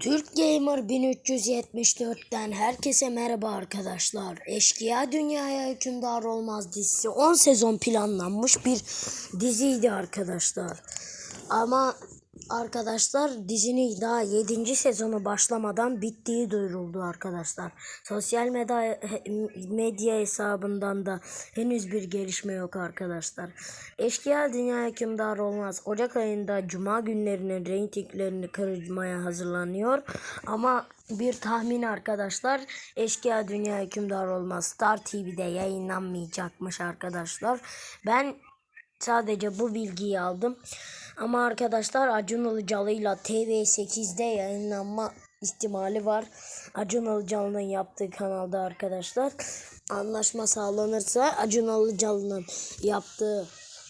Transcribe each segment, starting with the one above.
Türk Gamer 1374'ten herkese merhaba arkadaşlar. Eşkıya Dünyaya Hükümdar Olmaz dizisi 10 sezon planlanmış bir diziydi arkadaşlar. Ama arkadaşlar dizinin daha 7. sezonu başlamadan bittiği duyuruldu arkadaşlar. Sosyal medya, medya hesabından da henüz bir gelişme yok arkadaşlar. Eşkıya Dünya Hükümdar Olmaz Ocak ayında Cuma günlerinin reytinglerini kırmaya hazırlanıyor. Ama bir tahmin arkadaşlar Eşkıya Dünya Hükümdar Olmaz Star TV'de yayınlanmayacakmış arkadaşlar. Ben Sadece bu bilgiyi aldım. Ama arkadaşlar Acun Ilıcalı'yla TV8'de yayınlanma ihtimali var. Acun Ilıcalı'nın yaptığı kanalda arkadaşlar. Anlaşma sağlanırsa Acun Ilıcalı'nın yaptığı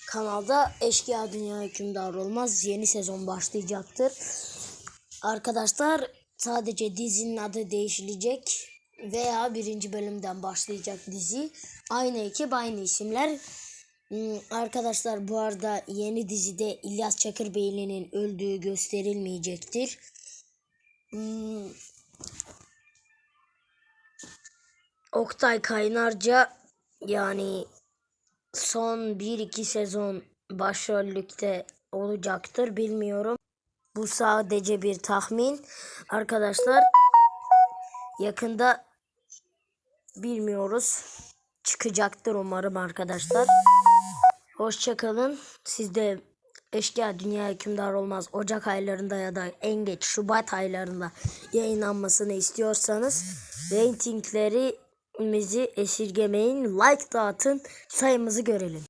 kanalda Eşkıya Dünya Hükümdar Olmaz yeni sezon başlayacaktır. Arkadaşlar sadece dizinin adı değişilecek veya birinci bölümden başlayacak dizi. Aynı ekip aynı isimler. Hmm, Arkadaşlar bu arada yeni dizide İlyas Çakırbeyli'nin öldüğü gösterilmeyecektir. Hmm, Oktay Kaynarca yani son 1-2 sezon başrollükte olacaktır bilmiyorum. Bu sadece bir tahmin. Arkadaşlar yakında bilmiyoruz. Çıkacaktır umarım arkadaşlar. Hoşçakalın. Siz de Eşkıya Dünya Hükümdar Olmaz Ocak aylarında ya da en geç Şubat aylarında yayınlanmasını istiyorsanız reytinglerimizi esirgemeyin. Like dağıtın. Sayımızı görelim.